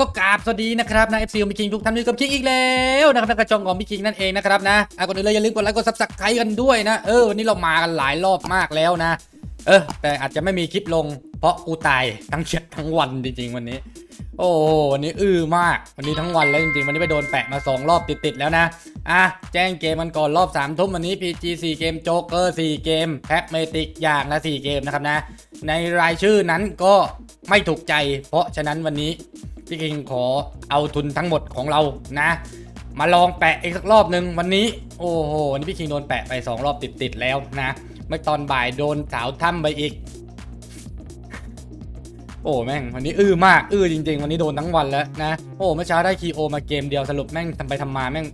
ก็กราบสวัสดีนะครับนะ FC ของพี่คิงทุกท่านด้วยกับคิงอีกแล้วนะครับกระจองของพี่คิงนั่นเองนะครับนะอะก่อนอื่นเลยอย่าลืมกดไลค์กดซับสไครต์กันด้วยนะเออวันนี้เรามากันหลายรอบมากแล้วนะ เออแต่อาจจะไม่มีคลิปลงเพราะกูตายทั้งเช็ดทั้งวันจริงๆวันนี้ โอ้โหวันนี้อื้อมาก วันนี้ทั้งวันแล้วจริงๆ วันนี้ไปโดนแปะมา 2 รอบติดๆแล้วนะ อะ แจ้งเกมมันก่อนรอบ3ามทุ่มวันนี้ PG 4เกม โจ๊กเกอร์4เกม แพ็กเมติกอย่างละ4เกมนะครับนะ ในรายชื่อนั้นก็ไม่ถูกใจ เพราะฉะนั้นวันนี้พี่คิงขอเอาทุนทั้งหมดของเรานะ มาลองแปะอีกสักรอบหนึ่งวันนี้ โอ้โหวันนี้พี่คิงโดนแปะไป 2 รอบติดๆแล้วนะเมื่อตอนบ่ายโดนสาวถ้ำไปอีก โอ้แม่งวันนี้อื้อมากอื้อจริง ๆ วันนี้โดนทั้งวันแล้วนะโอ้เมื่อเช้าได้คีโอมาเกมเดียวสรุปแม่งทำไปทำมาแม่ง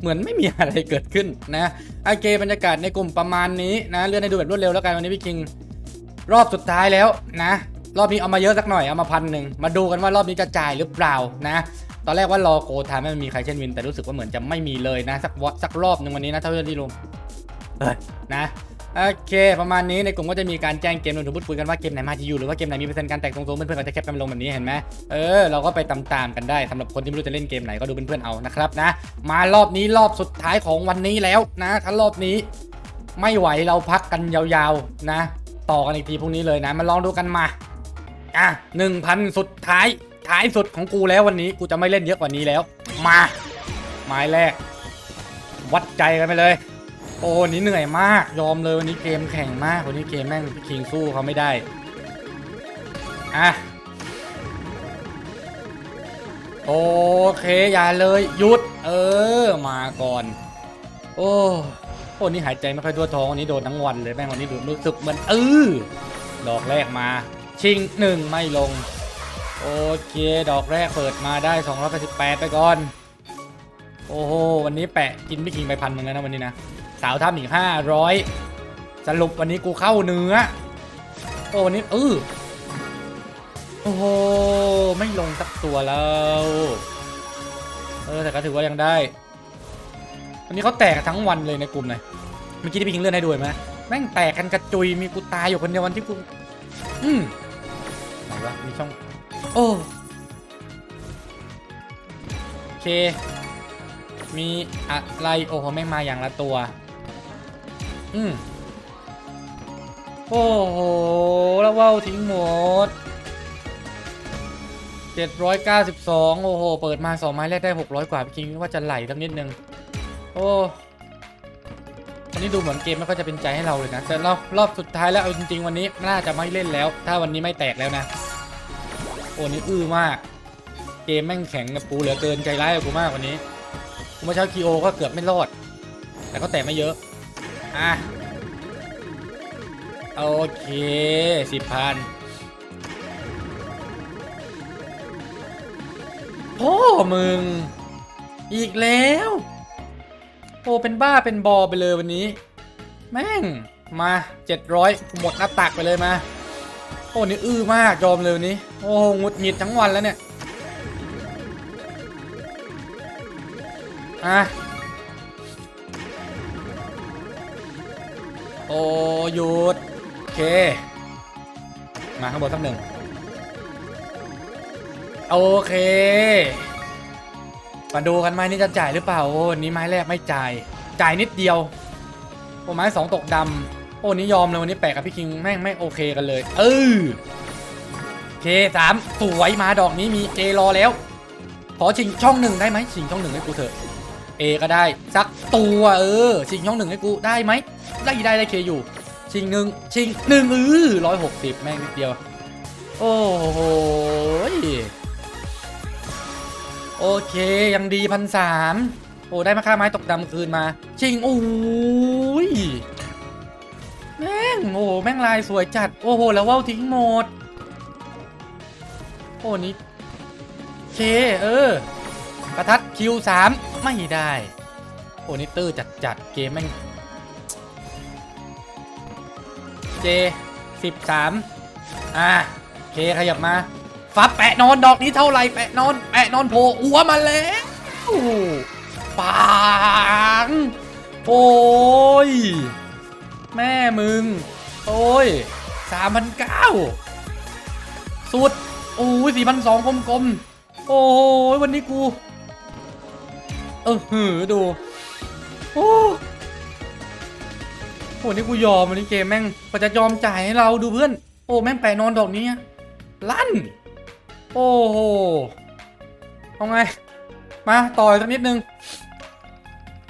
เหมือนไม่มีอะไรเกิดขึ้นนะโอเคบรรยากาศในกลุ่มประมาณนี้นะเลื่อนให้ดูแบบรวดเร็วแล้วกันวันนี้พี่คิงรอบสุดท้ายแล้วนะ รอบนี้เอามาเยอะสักหน่อยเอามาพันหนึ่งมาดูกันว่ารอบนี้จะจ่ายหรือเปล่านะตอนแรกว่ารอโกทามไม่มีใครเช่นวินแต่รู้สึกว่าเหมือนจะไม่มีเลยนะ สักวสักรอบหนึ่งวันนี้นะเท่าที่รู้เออนะ โอเค ประมาณนี้ในกลุ่มก็จะมีการแจ้งเกมรวมถึงพูดคุยกันว่าเกมไหนมาที่อยู่หรือว่าเกมไหนมีเปอร์เซ็นต์การแตกตรงๆเพื่อนๆก็จะแคปกันลงแบบนี้เห็นไหมเออเราก็ไปตามๆกันได้สำหรับคนที่ไม่รู้จะเล่นเกมไหนก็ดูเพื่อนๆเอานะครับนะมารอบนี้รอบสุดท้ายของวันนี้แล้วนะถ้ารอบนี้ไม่ไหวเราพักกันยาวๆนะ ต่อกันอีกทีพรุ่งนี้เลยนะมาลองดูกันมาอะหนึ่งพันสุดท้ายท้ายสุดของกูแล้ววันนี้กูจะไม่เล่นเยอะกว่านี้แล้ว มาไม้แรก วัดใจกันไปเลย โอ้วันนี้เหนื่อยมาก ยอมเลยวันนี้เกมแข่งมาก วันนี้เกมแม่งคิงสู้เขาไม่ได้ อะ โอเคอย่าเลยหยุด เออ มาก่อน โอ้โอ้นี่หายใจไม่ค่อยทั่วท้องวันนี้โดนทั้งวันเลยแม่งวันนี้ดูรู้สึกเหมือนเออดอกแรกมา ชิงหนึ่งไม่ลง โอเค ดอกแรกเปิดมาได้288ไปก่อน โอ้โหวันนี้แปะกินไม่กินไปพันหนึ่งแล้วนะวันนี้นะ สาวทำอีก500สรุปวันนี้กูเข้าเนื้อ โอ้วันนี้เออโอ้โห ไม่ลงสักตัวแล้ว เออ แต่ก็ถือว่ายังได้วันนี้เขาแตกทั้งวันเลยในกลุ่มเลยเมื่อกี้ที่พี่คิงเลื่อนให้ดูเห็นไหมแม่งแตกกันกระจุย มีกูตายอยู่คนเดียววันที่กู อืมไหนวะ มีช่อง โอ้โอเค มีอะไร โอ้โห แม่งมาอย่างละตัว อืมโอ้โห แล้วว่าวทิ้งหมด 792 โอ้โห เปิดมา 2 ไม้แรกได้ 600 กว่าพี่คิงว่าจะไหลสักนิดนึง โอ้อันนี้ดูเหมือนเกมไม่ค่อยจะเป็นใจให้เราเลยนะ แต่รอบรอบสุดท้ายแล้วเอาจริงๆวันนี้น่าจะไม่เล่นแล้ว ถ้าวันนี้ไม่แตกแล้วนะ โอ้นี่อื้อมาก เกมแม่งแข็งกับกูเหลือเกินใจร้ายกับกูมากวันนี้กูมื่อเช้าคีโอก็เกือบไม่รอด แต่ก็แตกไม่เยอะ อะโอเคสิบพันพ่อมึง อีกแล้ว โอ้เป็นบ้าเป็นบอไปเลยวันนี้ แม่ง มา700หมดหน้าตักไปเลยมา โอ้นี่อื้อมากยอมเลยวันนี้ โอ้หงุดหงิดทั้งวันแล้วเนี่ย อะ อ้หยุดโอเค มาข้างบนสักหนึ่งโอเค มาดูกันไหมนี่จะจ่ายหรือเปล่า โอ้นี้ไม้แรกไม่จ่าย จ่ายนิดเดียว โอ้ไม้สองตกดำโอ้นี่ยอมเลยวันนี้แปลกกับพี่คิงแม่งไม่โอเคกันเลย เออโอเคสามสวยมาดอกนี้มีเอรอแล้ว ขอชิงช่องหนึ่งได้ไหมชิงช่องหนึ่งให้กูเถอะ เอก็ได้สักตัวเออชิงช่องหนึ่งให้กูได้ไหมได้ได้ได้เคอยู่ ชิงหนึ่งชิงหนึ่งเออร้อยหกสิบแม่งนิดเดียว โอ้โหโอเคยังดีพันสามโอ้ได้มาค่าไม้ตกดำคืนมา ชิงโอ้ยแม่งโอ้แม่งลายสวยจัดโอ้โหแล้วว่าวทิ้งหมดโอ้นี่เคเออ ประทัดคิวสามไม่ได้ โอนี่ตื้อจัดจัดเกมแม่งเจสิบสามอะเคขยับมาฟับแปะนอนดอกนี้เท่าไหร่แปะนอนแปะนอนโผล่หัวมาแล้วปังโอ้ย แม่มึง โอ้ยสามพันเก้าสุด โอ้ยสี่พันสองกลมๆ โอ้ยวันนี้กู เออหือดู โอ้โหนนี้กูยอมวันนี้เกมแม่งก็จะยอมจ่ายให้เราดูเพื่อน โอ้แม่งแปะนอนดอกนี้ลั่น โอ้โหเอาไง มาต่อยสักนิดนึง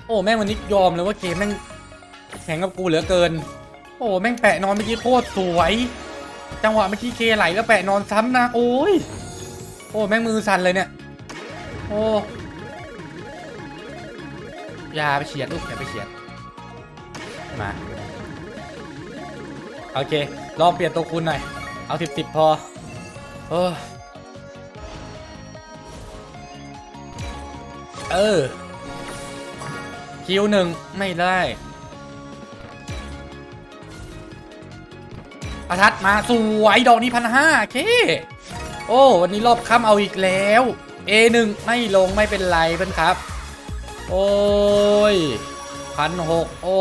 โอ้แม่งวันนี้ยอมเลยว่าเกมแม่งแข่งกับกูเหลือเกิน โอ้แม่งแปะนอนเมื่อกี้โคตรสวย จังหวะเมื่อกี้เคไหลแล้วแปะนอนซ้ำนะ โอ้ย โอ้แม่งมือสั่นเลยเนี่ย โอ้ อย่าไปเฉียดลูกอย่าไปเฉียด มาโอเค ลองเปลี่ยนตัวคุณหน่อย เอาสิบสิบพอเออเออ คิวหนึ่งไม่ได้ประทัดมาสวยดอกนี้พันห้าเค โอ้ วันนี้รอบค่ำเอาอีกแล้ว A1 ไม่ลงไม่เป็นไรเพื่อนครับ โอ้ยพันหกโอ้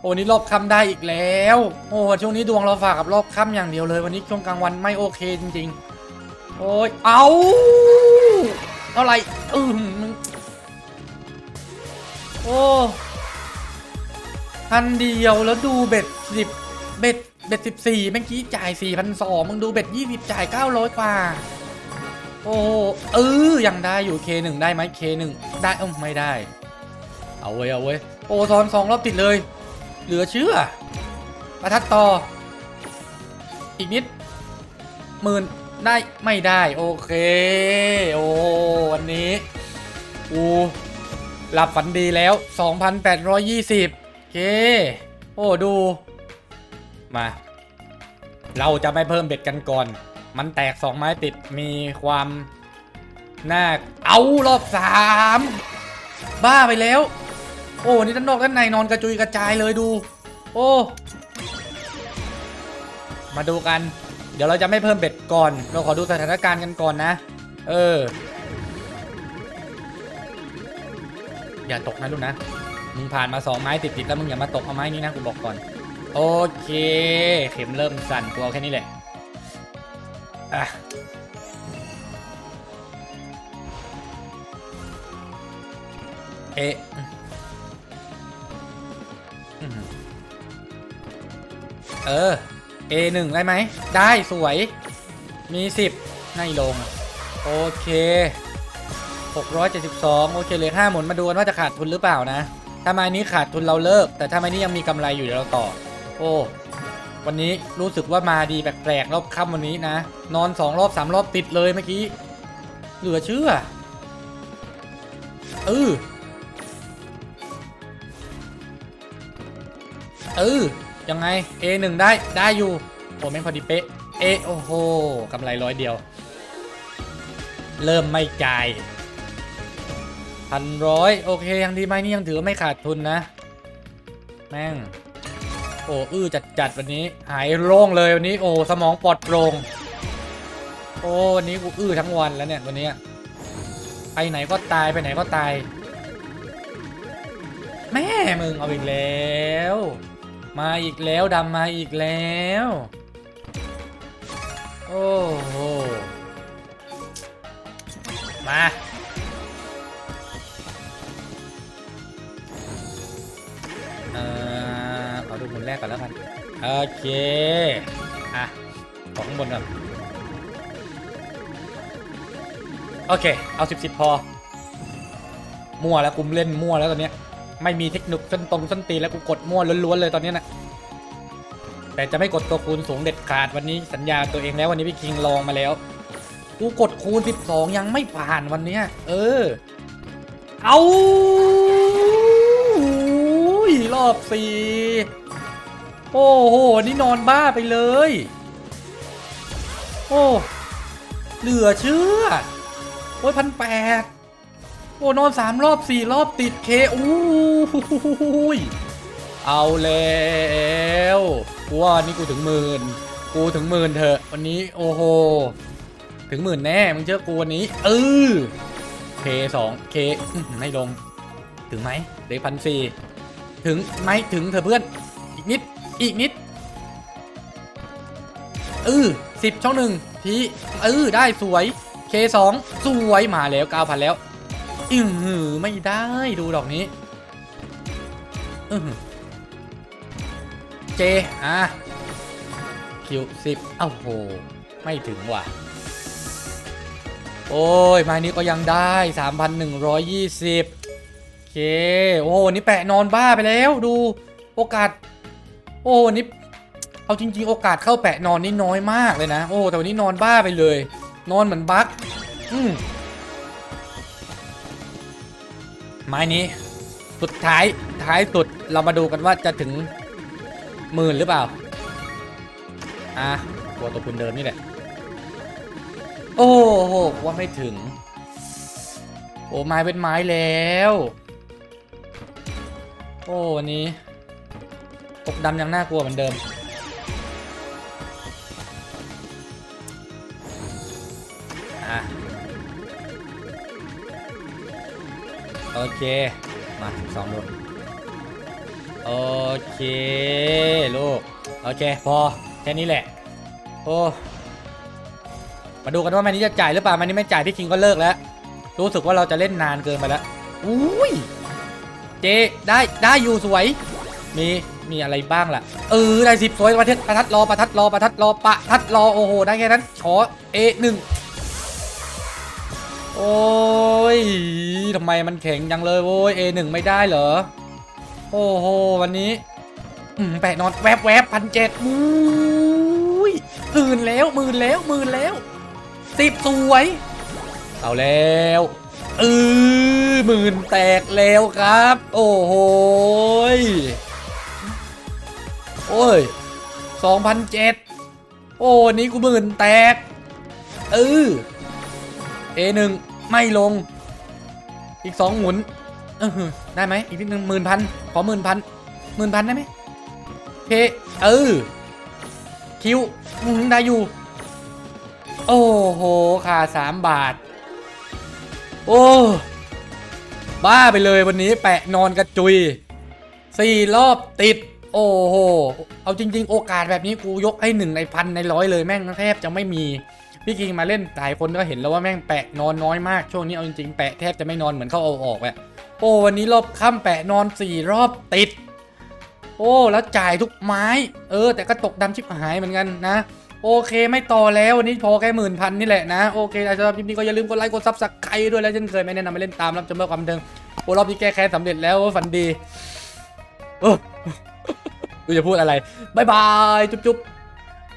โอ้นี่รอบค่ำได้อีกแล้ว โอ้ช่วงนี้ดวงเราฝากกับรอบค่ำอย่างเดียวเลย วันนี้ช่วงกลางวันไม่โอเคจริง ๆ โอ้ยเอาเท่าไหร่อืมโอ้พันเดียวแล้วดูเบ็ดสิบเบ็ดเบ็ดสิบสี่เมื่อกี้จ่ายสี่พันสองมึงดูเบ็ดยี่สิบจ่ายเก้าร้อยกว่า โอ้เออยังได้อยู่ K1 ได้ไหม K1 ได้เออไม่ได้ เอาเว้ยเอาเว้ยโอ้ซ้อนสองรอบติดเลย เหลือเชื่อประทัดต่อ อีกนิดหมื่นได้ไม่ได้โอเค โอ้วันนี้กูหลับฝันดีแล้ว 2,820โอเค โอ้ดู มา เราจะไม่เพิ่มเบ็ดกันก่อน มันแตกสองไม้ติดมีความน่าเอารอบสามบ้าไปแล้ว โอ้นี่ด้านนอกด้านในนอนกระจุยกระจายเลยดู โอ้ มาดูกัน เดี๋ยวเราจะไม่เพิ่มเบ็ดก่อน เราขอดูสถานการณ์กันก่อนนะ เออ อย่าตกนะลูกนะมึงผ่านมาสองไม้ติดๆแล้วมึงอย่ามาตกเอาไม้นี้นะกูบอกก่อน โอเค เข็มเริ่มสั่นกูเอาแค่นี้แหละ อะเอะอืมเออ A1 ได้ไหม ได้สวย มี 10ไม่ลง โอเค 672 โอเคเหลือ5หมุนมาดูกันว่าจะขาดทุนหรือเปล่านะ ถ้าไม้นี้ขาดทุนเราเลิก แต่ถ้าไม้นี้ยังมีกำไรอยู่เดี๋ยวเราต่อ โอ้ วันนี้รู้สึกว่ามาดีแปลกๆรอบค่ำวันนี้นะ นอนสองรอบสามรอบติดเลยเมื่อกี้ เหลือเชื่อเออเออยังไง A1 ได้ได้อยู่โอ้แม่งพอดีเป๊ะ A โอ้โหกำไรร้อยเดียว เริ่มไม่จ่ายพันร้อยโอเคยังดีไหมนี่ยังถือไม่ขาดทุนนะ แม่ง โอ้อื้อจัดจัดๆวันนี้ หายโล่งเลยวันนี้โอ้สมองปลอดโปร่งโอ้วันนี้กูอื้อทั้งวันแล้วเนี่ยวันนี้ไปไหนก็ตายไปไหนก็ตาย แม่มึงเอาอีกแล้ว มาอีกแล้วดำมาอีกแล้ว โอ้โหมา แรกก่อนแล้วกัน โอเค อะของข้างบนก่อน โอเค เอาสิบสิบพอ มั่วแล้วกุมเล่นมั่วแล้วตอนเนี้ย ไม่มีเทคนิคส้นตรงส้นตีแล้วกูกดมั่วล้วนๆเลยตอนนี้นะแต่จะไม่กดตัวคูณสูงเด็ดขาดวันนี้สัญญาตัวเองแล้ววันนี้พี่คิงลองมาแล้ว กูกดคูณ 12 ยังไม่ผ่านวันเนี้ย เออ เอาอุ้ยรอบสี่ โอ้โห นี่นอนบ้าไปเลย โอ้ เหลือเชื่อ โอ้ยพันแปดโอ้ นอนสามรอบสี่รอบติดเคอู้หูยเอาแล้วกูว่านี่กูถึงหมื่นกูถึงหมื่นเถอะวันนี้โอ้โห ถึงหมื่นแน่มึงเจอกูวันนี้เออเคสองเคไม่ลง ถึงไหมเด็กพันสี่ถึงไหมถึงเธอะเพื่อนอีกนิด อีกนิดเออสิบช่องหนึ่งทีเออได้สวย K2 สวยมาแล้วเก้าพันแล้วอือหือไม่ได้ดูดอกนี้อือหือเจอะคิวสิบเอ้าโห ไม่ถึงว่ะ โอ้ยไม้นี้ก็ยังได้ 3,120โอเค โอ้วันนี้แปะนอนบ้าไปแล้วดู โอกาส อ้วันนี้เอาจริง ๆ โอกาสเข้าแปะนอนนี่น้อยมากเลยนะ โอ้แต่วันนี้นอนบ้าไปเลย นอนเหมือนบั๊กอืมไม้นี้ สุดท้ายท้ายสุดเรามาดูกันว่าจะถึงหมื่นหรือเปล่า อะตัวตัวคุณเดิมนี่แหละ โอ้โหว่าไม่ถึง โอ้ไม้เป็นไม้แล้ว โอ้วันนี้ ตกดำยังน่ากลัวเหมือนเดิมอะโอเค มาสองลูกโอเคลูก โอเค พอ แค่นี้แหละ โอ้ มาดูกันว่ามันนี้จะจ่ายหรือเปล่ามันนี้ไม่จ่ายพี่คิงก็เลิกแล้ว รู้สึกว่าเราจะเล่นนานเกินไปแล้ว อุ้ย เจ ได้ ได้อยู่สวย มี มีอะไรบ้างล่ะ เออได้สิบสวยประทัดประทัดรอประทัดรอประทัดรอประทัดรอโอ้โหได้แค่นั้นขอเอหนึ่งโอ้ยทำไมมันแข็งจังเลยโว้ย A1 ไม่ได้เหรอ โอ้โหวันนี้แปะนอนแวบแวบพันเจ็ดอุ้ยหมื่นแล้วหมื่นแล้วหมื่นแล้วสิบสวย เอาแล้วเออหมื่นแตกแล้วครับ โอ้โหย โอ้ยสองพันเจ็ดโอ้นี่กูหมื่นแตก เออเอหนึ่งไม่ลง อีกสองหมุนเออได้ไหมอีกนิดนึงหมื่นพันขอหมื่นพันหมื่นพันได้ไหมเพเออคิวได้อยู่ โอ้โหค่าสามบาท โอ้บ้าไปเลยวันนี้แปะนอนกระจุยสี่รอบติด โอ้โห เอาจริง ๆ โอกาสแบบนี้กูยกให้หนึ่งในพันในร้อยเลยแม่งแทบจะไม่มี พี่กิงมาเล่นหลายคนก็เห็นแล้วว่าแม่งแปะนอนน้อยมาก ช่วงนี้เอาจริงๆแปะแทบจะไม่นอนเหมือนเขาเอาออกอะโอ้วันนี้รอบค่ำแปะนอนสี่รอบติด โอ้แล้วจ่ายทุกไม้ เออ แต่ก็ตกดำชิบหายเหมือนกันนะโอเคไม่ต่อแล้ววันนี้พอแค่หมื่นพันนี่แหละนะโอเคสำหรับคลิปนี้ก็อย่าลืมกดไลค์กดซับสไครต์ด้วยแล้วเช่นเคยไม่แนะนำมาเล่นตามรับชมเพื่อความบันเทิงโอ้รอบนี้แก้แค้นสำเร็จแล้วฝันดีโอ้ กูจะพูดอะไรบายบายจุ๊บจุ๊บ